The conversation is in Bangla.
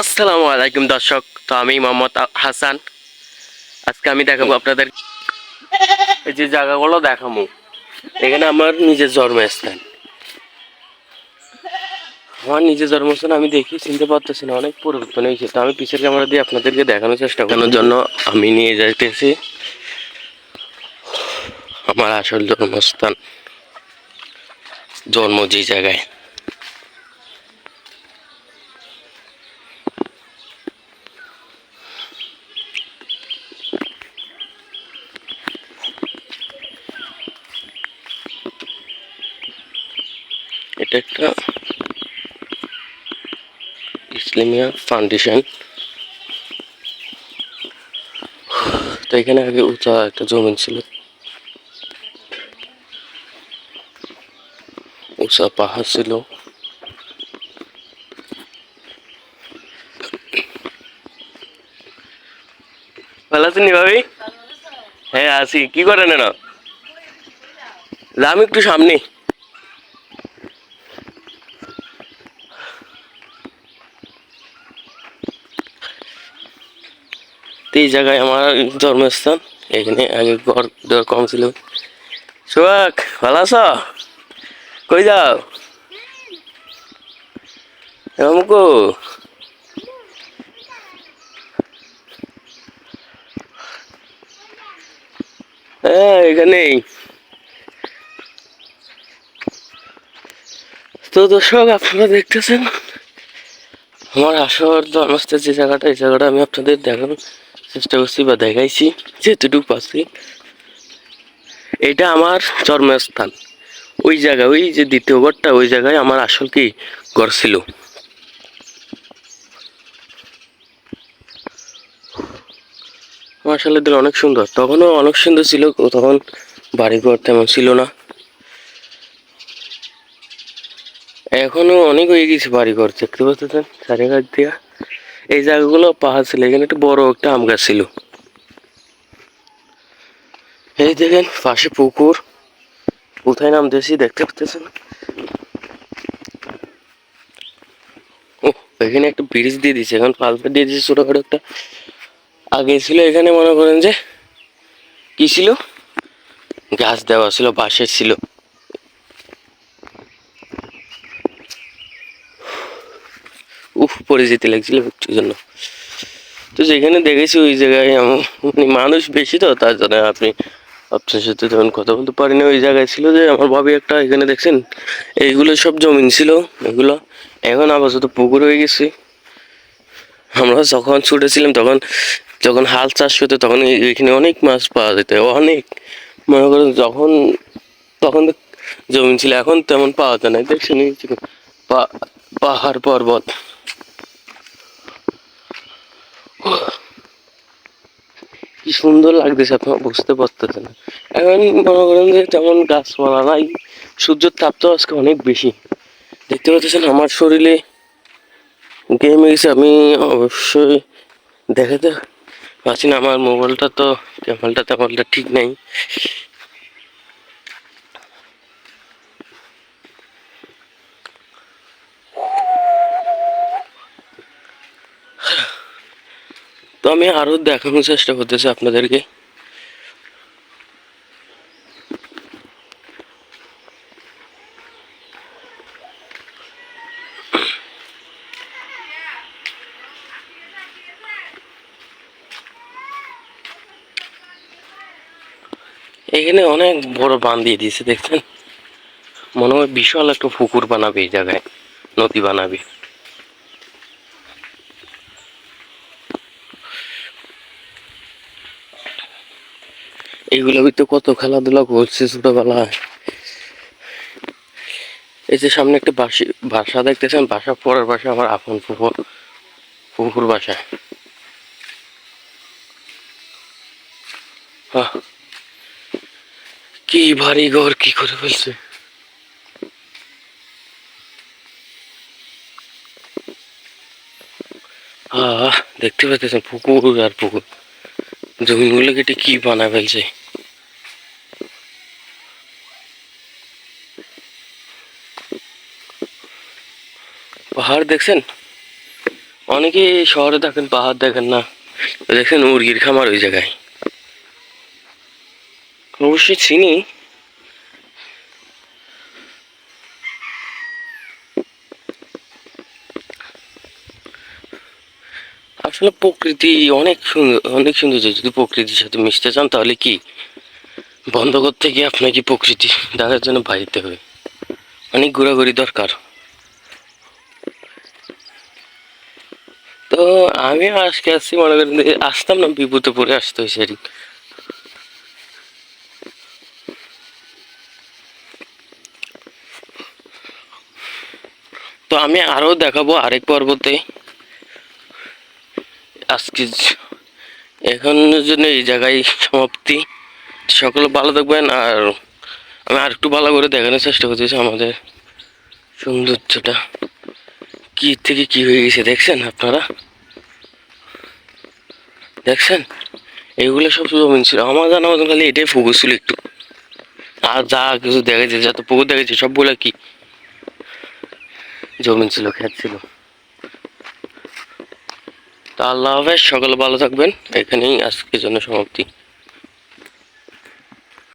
আসসালামু আলাইকুম দর্শক, তো আমি মোহাম্মদ হাসান। আজকে আমি দেখাবো আপনাদের এই যে জায়গাগুলো দেখাবো। এখানে আমার নিজের জন্মস্থান। আমার নিজের জন্মস্থান আমি দেখি, চিনতে পারতেছি না, অনেক পরিবর্তন হয়েছে। তো আমি পিছের ক্যামেরা দিয়ে আপনাদেরকে দেখানোর চেষ্টা করার জন্য আমি নিয়ে যাইতেছি আমার আসল জন্মস্থান, জন্ম যে জায়গায়। এটা একটা ইসলামিয়া ফাউন্ডেশন তো এখানে আগে উঁচা একটা জমিন ছিল। উঁচা পাহাড় ছিল। ভালো আছেন ভাবি? হ্যাঁ আছি। কি করেন না আমি একটু সামনে। এই জায়গায় আমার জন্মস্থান। এখানে আগে ঘর দেওয়ার কম ছিল। সুয়াক ভালো আছো? কই যাও? আমকো হ্যাঁ এখানেই তো দর্শক, আপনারা দেখতেছেন? আমার আসর জন্মস্থান যে জায়গাটা, এই জায়গাটা আমি আপনাদের দেখানোর চেষ্টা করছি বা দেখাইছি যেটুকু পাচ্ছি এটা আমার জন্মস্থান। ওই জায়গায় ওই যে দ্বিতীয় ঘরটা, ওই জায়গায় আমার আসল কি ঘর ছিল। মার্শাল্লাহ দিল অনেক সুন্দর। তখনও অনেক সুন্দর ছিল, তখন বাড়িঘর তেমন ছিল না। এখনও অনেক হয়ে গেছে বাড়িঘর, দেখতে পাচ্ছেন চারিঘাট দিয়া। এই জায়গাগুলো পাহাড় ছিল, এখানে একটা বড় একটা আম গাছ ছিল। এই দেখেন, পাশে পুকুর। কোথায় নাম নামতেছি দেখতে পাচ্ছেন? ও এখানে একটা ব্রিজ দিয়ে দিয়েছে। এখন পাল্পে দিয়ে দিয়েছে ছোটখাটো একটা। আগে ছিল এখানে মনে করেন যে, কি ছিল? গাছ দেওয়া ছিল, বাঁশের ছিল। উফ পরে যেতে লাগছিল একটুর জন্য। তো যেখানে দেখেছি ওই জায়গায় মানে মানুষ বেশি তো, তার জন্য আপনি আপনার সাথে তখন কথা বলতে পারিনি। ওই জায়গায় ছিল যে, আমার ভাবি একটা, এখানে দেখছেন? এইগুলো সব জমিন ছিল, এগুলো। এখন আপাতত পুকুর হয়ে গেছে। আমরা যখন ছুটেছিলাম তখন যখন হাল চাষ হতো, তখন এখানে অনেক মাছ পাওয়া যেত, অনেক। মনে করেন যখন, তখন জমিন ছিল, এখন তেমন পাওয়া যায় না। দেখছেন পাহাড় পর্বত। কি সুন্দর লাগতেছে আপনার বুঝতে পারতেছে না। এখন মনে করেন যে তেমন গাছপালা নাই, সূর্যের তাপ তো আজকে অনেক বেশি। দেখতে পাচ্ছেন আমার শরীরে গেমে গেছে, আমি অবশ্যই দেখাতে পারছি না, আমার মোবাইলটা তো ক্যামেরাটা তেমনটা ঠিক নেই। তো আমি আরও দেখানোর চেষ্টা করতেছি আপনাদেরকে। এখানে অনেক বড় বাঁধ দিয়ে দিয়েছে, দেখছেন? মনে হয় বিশাল একটা পুকুর বানাবে এই জায়গায়, নদী বানাবে। এইগুলো ভিতরে কত খেলাধুলা করছে ছোটবেলায়। এই যে সামনে একটা বাসি, বাসা দেখতেছেন? বাসা, পরের বাসা আমার আপন পুকুর পুকুর বাসা। কি ভারী ঘর, কি করে ফেলছে? দেখতে পাচ্ছেন পুকুর আর পুকুর জমিগুলো কেটে কি বানা ফেলছে? পাহাড় দেখছেন? অনেকে শহরে থাকেন, পাহাড় দেখেন না। দেখেন মুরগির খামার ওই জায়গায়। অবশ্যই চিনি। আসলে প্রকৃতি অনেক সুন্দর অনেক সুন্দর। যদি প্রকৃতির সাথে মিশতে চান, তাহলে কি? বন্ধ করতে গিয়ে আপনাকে প্রকৃতি দেখার জন্য বাইরেতে হবে। অনেক ঘোরাঘুরি দরকার। তো আমি আজকে আসছি মনে করেন আসতাম না বিপদে পড়ে আসতে হয়েছে আর তো আমি আরও দেখাবো আরেক পর্বতে। আজকে এখনের জন্য এই জায়গায় সমাপ্তি। সকলে ভালো থাকবেন আর আমি আর একটু ভালো করে দেখানোর চেষ্টা করতেছি আমাদের সৌন্দর্যটা। কি থেকে কি হয়ে গেছে, দেখছেন আপনারা? দেখছেন? এগুলো সব জমিন ছিল আমার জানা মতন খালি এটাই পুকুর ছিল একটু। আর যা কিছু দেখা যাচ্ছে যত পুকুর দেখেছে, সবগুলো কি? জমিন ছিল, ক্ষেত ছিল। তা আল্লাহ হাফেজ, সকলে ভালো থাকবেন। এখানেই আজকের জন্য সমাপ্তি।